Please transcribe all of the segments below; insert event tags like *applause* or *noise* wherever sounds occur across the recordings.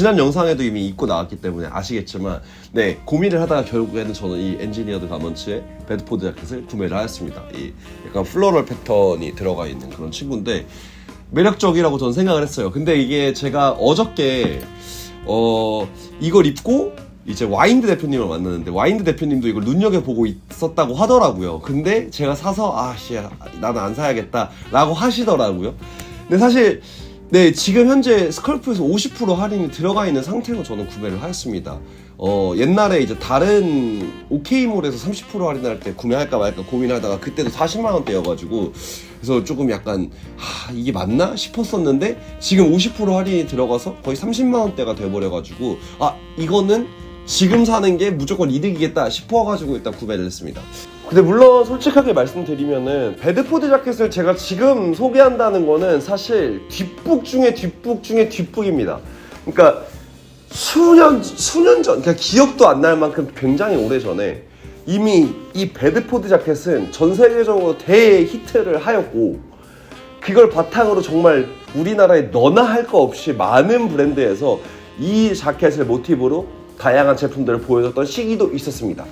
지난 영상에도 이미 입고 나왔기 때문에 아시겠지만 네 고민을 하다가 결국에는 저는 이 엔지니어드 가먼츠의 베드포드 자켓을 구매를 하였습니다. 이 약간 플로럴 패턴이 들어가 있는 그런 친구인데 매력적이라고 저는 생각을 했어요. 근데 이게 제가 어저께 어 이걸 입고 이제 와인드 대표님을 만났는데 와인드 대표님도 이걸 눈여겨 보고 있었다고 하더라고요. 근데 제가 사서 아씨 나는 안 사야겠다라고 하시더라고요. 근데 사실 네 지금 현재 스컬프에서 50% 할인이 들어가 있는 상태로 저는 구매를 하였습니다. 어 옛날에 이제 다른 오케이몰에서 30% 할인할 때 구매할까 말까 고민하다가 그때도 40만 원대여가지고 그래서 조금 약간 하 이게 맞나 싶었었는데 지금 50% 할인이 들어가서 거의 30만 원대가 돼버려가지고 아 이거는 지금 사는 게 무조건 이득이겠다 싶어가지고 일단 구매를 했습니다. 근데 물론 솔직하게 말씀드리면은 베드포드 자켓을 제가 지금 소개한다는 거는 사실 뒷북 중에 뒷북 중에 뒷북입니다. 그러니까 수년 수년 전, 그러니까 기억도 안 날 만큼 굉장히 오래 전에 이미 이 베드포드 자켓은 전 세계적으로 대히트를 하였고 그걸 바탕으로 정말 우리나라에 너나 할 거 없이 많은 브랜드에서 이 자켓을 모티브로 다양한 제품들을 보여줬던 시기도 있었습니다.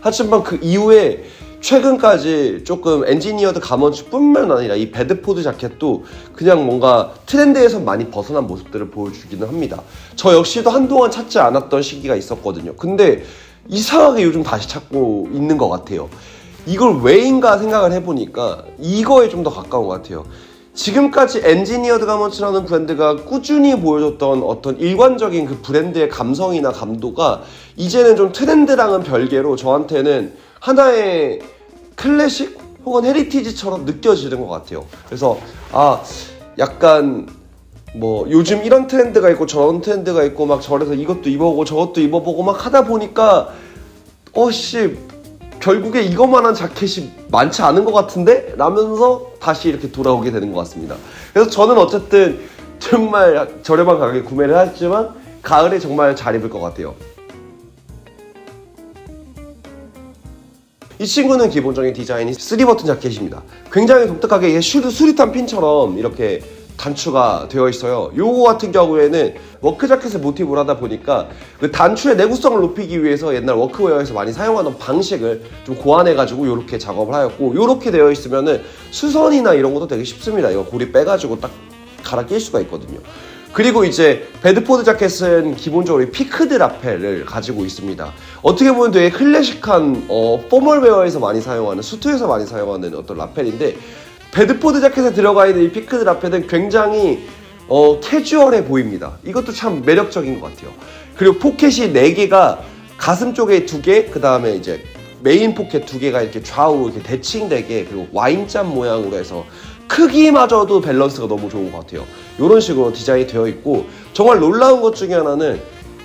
하지만 그 이후에 최근까지 조금 엔지니어드 가먼츠뿐만 아니라 이 베드포드 자켓도 그냥 뭔가 트렌드에서 많이 벗어난 모습들을 보여주기는 합니다. 저 역시도 한동안 찾지 않았던 시기가 있었거든요. 근데 이상하게 요즘 다시 찾고 있는 것 같아요. 이걸 왜인가 생각을 해보니까 이거에 좀 더 가까운 것 같아요. 지금까지 엔지니어드 가먼츠라는 브랜드가 꾸준히 보여줬던 어떤 일관적인 그 브랜드의 감성이나 감도가 이제는 좀 트렌드랑은 별개로 저한테는 하나의 클래식 혹은 헤리티지처럼 느껴지는 것 같아요. 그래서 아 약간 뭐 요즘 이런 트렌드가 있고 저런 트렌드가 있고 막 저래서 이것도 입어보고 저것도 입어보고 막 하다 보니까 어씨 결국에 이것만한 자켓이 많지 않은 것 같은데? 라면서 다시 이렇게 돌아오게 되는 것 같습니다. 그래서 저는 어쨌든 정말 저렴한 가격에 구매를 했지만 가을에 정말 잘 입을 것 같아요. 이 친구는 기본적인 디자인이 3버튼 자켓입니다. 굉장히 독특하게 슈드 수리탄 핀처럼 이렇게 단추가 되어 있어요. 요거 같은 경우에는 워크 자켓을 모티브로 하다 보니까 그 단추의 내구성을 높이기 위해서 옛날 워크웨어에서 많이 사용하던 방식을 좀 고안해가지고 이렇게 작업을 하였고 이렇게 되어 있으면은 수선이나 이런 것도 되게 쉽습니다. 이거 고리 빼가지고 딱 갈아 낄 수가 있거든요. 그리고 이제 베드포드 자켓은 기본적으로 이 피크드 라펠을 가지고 있습니다. 어떻게 보면 되게 클래식한 어, 포멀웨어에서 많이 사용하는 수트에서 많이 사용하는 어떤 라펠인데 베드포드 자켓에 들어가 있는 이 피크드 라펠은 굉장히 어, 캐주얼해 보입니다. 이것도 참 매력적인 것 같아요. 그리고 포켓이 4개가 가슴 쪽에 2개, 그 다음에 이제 메인 포켓 2개가 이렇게 좌우 이렇게 대칭되게 그리고 와인잔 모양으로 해서 크기마저도 밸런스가 너무 좋은 것 같아요. 이런 식으로 디자인이 되어 있고 정말 놀라운 것 중에 하나는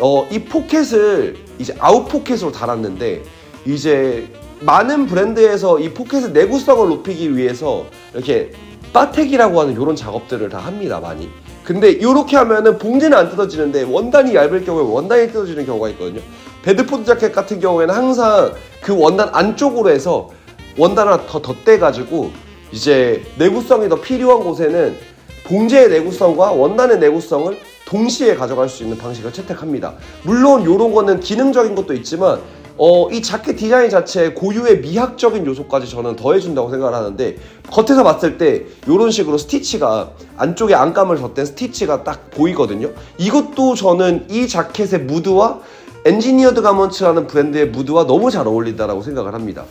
어, 이 포켓을 이제 아웃 포켓으로 달았는데 이제 많은 브랜드에서 이 포켓의 내구성을 높이기 위해서 이렇게 빠텍이라고 하는 이런 작업들을 다 합니다 많이. 근데 이렇게 하면은 봉지는 안 뜯어지는데 원단이 얇을 경우에 원단이 뜯어지는 경우가 있거든요. 베드포드 자켓 같은 경우에는 항상 그 원단 안쪽으로 해서 원단 하나 더 덧대가지고 이제 내구성이 더 필요한 곳에는 봉제의 내구성과 원단의 내구성을 동시에 가져갈 수 있는 방식을 채택합니다. 물론 이런 거는 기능적인 것도 있지만 어, 이 자켓 디자인 자체에 고유의 미학적인 요소까지 저는 더해준다고 생각을 하는데 겉에서 봤을 때 이런 식으로 스티치가 안쪽에 안감을 덧댄 스티치가 딱 보이거든요. 이것도 저는 이 자켓의 무드와 엔지니어드 가먼츠라는 브랜드의 무드와 너무 잘 어울린다라고 생각을 합니다.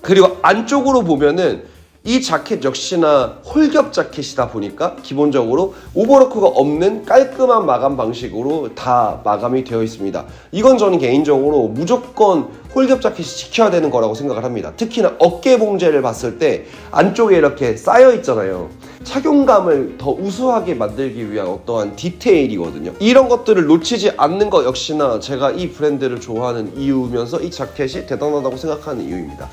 그리고 안쪽으로 보면은 이 자켓 역시나 홀겹 자켓이다 보니까 기본적으로 오버로크가 없는 깔끔한 마감 방식으로 다 마감이 되어 있습니다. 이건 저는 개인적으로 무조건 홀겹 자켓이 지켜야 되는 거라고 생각을 합니다. 특히나 어깨 봉제를 봤을 때 안쪽에 이렇게 쌓여 있잖아요. 착용감을 더 우수하게 만들기 위한 어떠한 디테일이거든요. 이런 것들을 놓치지 않는 것 역시나 제가 이 브랜드를 좋아하는 이유면서 이 자켓이 대단하다고 생각하는 이유입니다.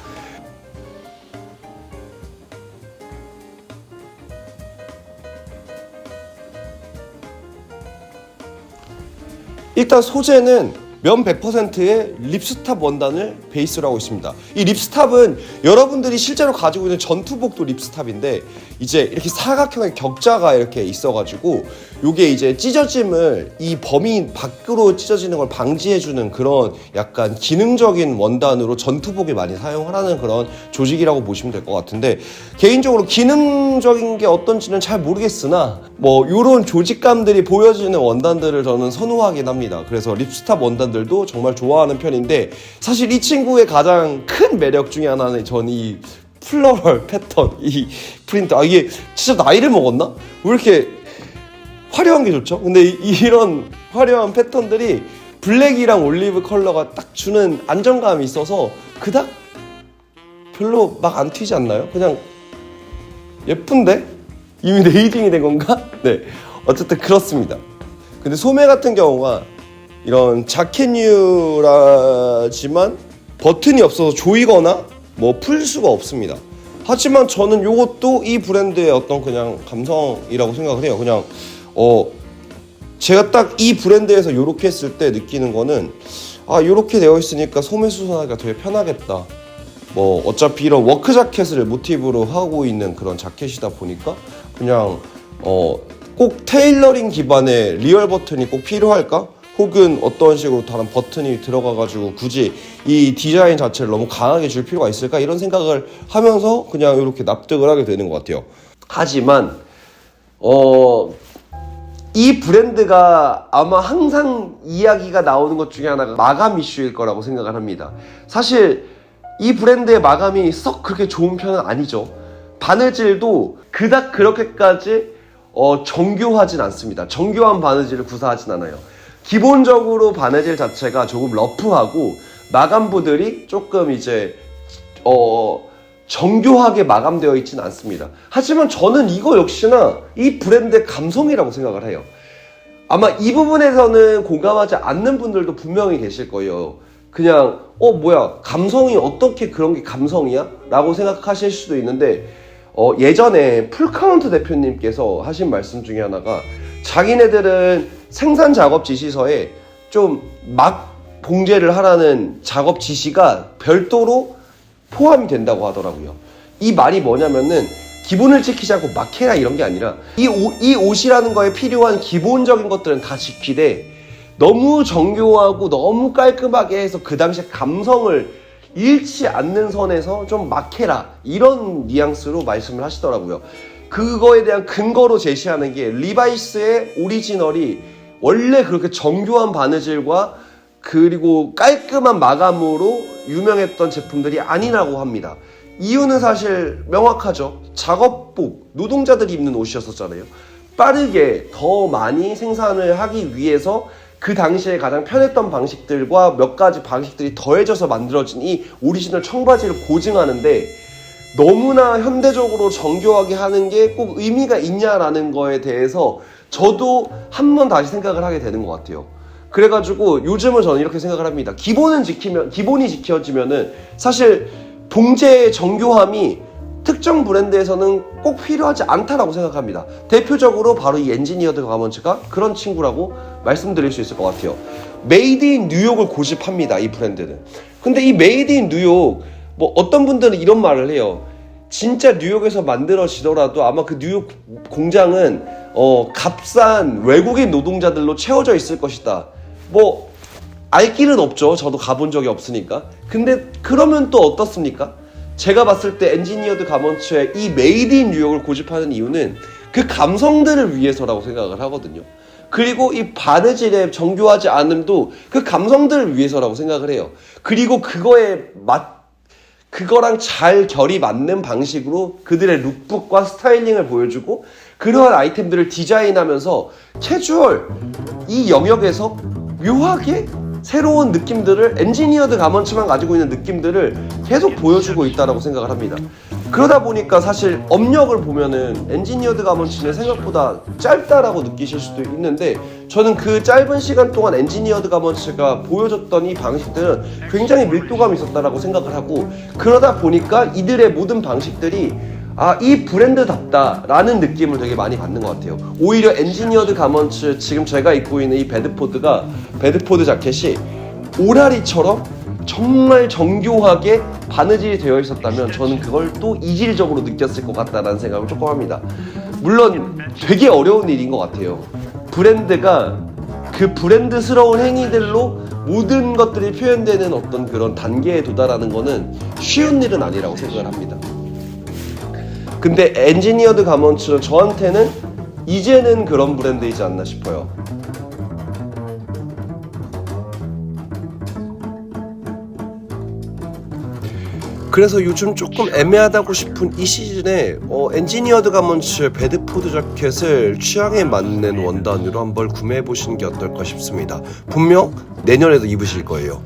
일단 소재는 면 100%의 립스탑 원단을 베이스로 하고 있습니다. 이 립스탑은 여러분들이 실제로 가지고 있는 전투복도 립스탑인데 이제 이렇게 사각형의 격자가 이렇게 있어가지고 요게 이제 찢어짐을 이 범위 밖으로 찢어지는 걸 방지해주는 그런 약간 기능적인 원단으로 전투복에 많이 사용하라는 그런 조직이라고 보시면 될 것 같은데 개인적으로 기능적인 게 어떤지는 잘 모르겠으나 뭐 요런 조직감들이 보여지는 원단들을 저는 선호하긴 합니다. 그래서 립스탑 원단 들도 정말 좋아하는 편인데 사실 이 친구의 가장 큰 매력 중에 하나는 전이 플러럴 패턴 이 프린트 아 이게 진짜 나이를 먹었나? 왜 이렇게 화려한 게 좋죠? 근데 이- 이런 화려한 패턴들이 블랙이랑 올리브 컬러가 딱 주는 안정감이 있어서 그닥 별로 막 안 튀지 않나요? 그냥 예쁜데? 이미 레이딩이 된 건가? *laughs* 네. 어쨌든 그렇습니다. 근데 소매 같은 경우가 이런 자켓류라지만 버튼이 없어서 조이거나 뭐 풀 수가 없습니다. 하지만 저는 이것도 이 브랜드의 어떤 그냥 감성이라고 생각을 해요. 그냥 어 제가 딱 이 브랜드에서 이렇게 했을 때 느끼는 거는 아 이렇게 되어 있으니까 소매 수선하기가 되게 편하겠다. 뭐 어차피 이런 워크 자켓을 모티브로 하고 있는 그런 자켓이다 보니까 그냥 어 꼭 테일러링 기반의 리얼 버튼이 꼭 필요할까? 혹은 어떤 식으로 다른 버튼이 들어가가지고 굳이 이 디자인 자체를 너무 강하게 줄 필요가 있을까 이런 생각을 하면서 그냥 이렇게 납득을 하게 되는 것 같아요. 하지만 어 이 브랜드가 아마 항상 이야기가 나오는 것 중에 하나가 마감 이슈일 거라고 생각을 합니다. 사실 이 브랜드의 마감이 썩 그렇게 좋은 편은 아니죠. 바느질도 그닥 그렇게까지 어, 정교하진 않습니다. 정교한 바느질을 구사하진 않아요. 기본적으로 바느질 자체가 조금 러프하고 마감부들이 조금 이제 어 정교하게 마감되어 있지는 않습니다. 하지만 저는 이거 역시나 이 브랜드의 감성이라고 생각을 해요. 아마 이 부분에서는 공감하지 않는 분들도 분명히 계실 거예요. 그냥 어 뭐야 감성이 어떻게 그런 게 감성이야? 라고 생각하실 수도 있는데 어, 예전에 풀카운트 대표님께서 하신 말씀 중에 하나가 자기네들은 생산 작업 지시서에 좀 막 봉제를 하라는 작업 지시가 별도로 포함이 된다고 하더라고요. 이 말이 뭐냐면은 기본을 지키지 않고 막 해라 이런 게 아니라 이, 옷, 이 옷이라는 거에 필요한 기본적인 것들은 다 지키되 너무 정교하고 너무 깔끔하게 해서 그 당시에 감성을 잃지 않는 선에서 좀 막해라 이런 뉘앙스로 말씀을 하시더라고요. 그거에 대한 근거로 제시하는 게 리바이스의 오리지널이 원래 그렇게 정교한 바느질과 그리고 깔끔한 마감으로 유명했던 제품들이 아니라고 합니다. 이유는 사실 명확하죠. 작업복, 노동자들이 입는 옷이었었잖아요. 빠르게 더 많이 생산을 하기 위해서 그 당시에 가장 편했던 방식들과 몇 가지 방식들이 더해져서 만들어진 이 오리지널 청바지를 고증하는데 너무나 현대적으로 정교하게 하는 게 꼭 의미가 있냐라는 거에 대해서 저도 한 번 다시 생각을 하게 되는 것 같아요. 그래가지고 요즘은 저는 이렇게 생각을 합니다. 기본은 지키면 기본이 지켜지면은 사실 봉제의 정교함이 특정 브랜드에서는 꼭 필요하지 않다라고 생각합니다. 대표적으로 바로 이 엔지니어드 가먼츠가 그런 친구라고 말씀드릴 수 있을 것 같아요. 메이드 인 뉴욕을 고집합니다. 이 브랜드는. 근데 이 메이드 인 뉴욕 뭐 어떤 분들은 이런 말을 해요. 진짜 뉴욕에서 만들어지더라도 아마 그 뉴욕 공장은 어 값싼 외국인 노동자들로 채워져 있을 것이다. 뭐 알 길은 없죠. 저도 가본 적이 없으니까. 근데 그러면 또 어떻습니까? 제가 봤을 때 엔지니어드 가먼츠의 이 메이드 인 뉴욕을 고집하는 이유는 그 감성들을 위해서라고 생각을 하거든요. 그리고 이 바느질의 정교하지 않음도 그 감성들을 위해서라고 생각을 해요. 그리고 그거에 맞 그거랑 잘 결이 맞는 방식으로 그들의 룩북과 스타일링을 보여주고 그러한 아이템들을 디자인하면서 캐주얼 이 영역에서 묘하게 새로운 느낌들을 엔지니어드 가먼츠만 가지고 있는 느낌들을 계속 보여주고 있다라고 생각을 합니다. 그러다 보니까 사실 업력을 보면은 엔지니어드 가먼츠는 생각보다 짧다라고 느끼실 수도 있는데 저는 그 짧은 시간 동안 엔지니어드 가먼츠가 보여줬던 이 방식들은 굉장히 밀도감이 있었다라고 생각을 하고 그러다 보니까 이들의 모든 방식들이 아, 이 브랜드답다라는 느낌을 되게 많이 받는 것 같아요. 오히려 엔지니어드 가먼츠 지금 제가 입고 있는 이 베드포드가 베드포드 자켓이 오라리처럼 정말 정교하게 바느질이 되어 있었다면 저는 그걸 또 이질적으로 느꼈을 것 같다라는 생각을 조금 합니다. 물론 되게 어려운 일인 것 같아요. 브랜드가 그 브랜드스러운 행위들로 모든 것들이 표현되는 어떤 그런 단계에 도달하는 거는 쉬운 일은 아니라고 생각을 합니다. 근데 엔지니어드 가먼츠는 저한테는 이제는 그런 브랜드이지 않나 싶어요. 그래서 요즘 조금 애매하다고 싶은 이 시즌에 어, 엔지니어드 가먼츠 베드포드 자켓을 취향에 맞는 원단으로 한번 구매해 보시는 게 어떨까 싶습니다. 분명 내년에도 입으실 거예요.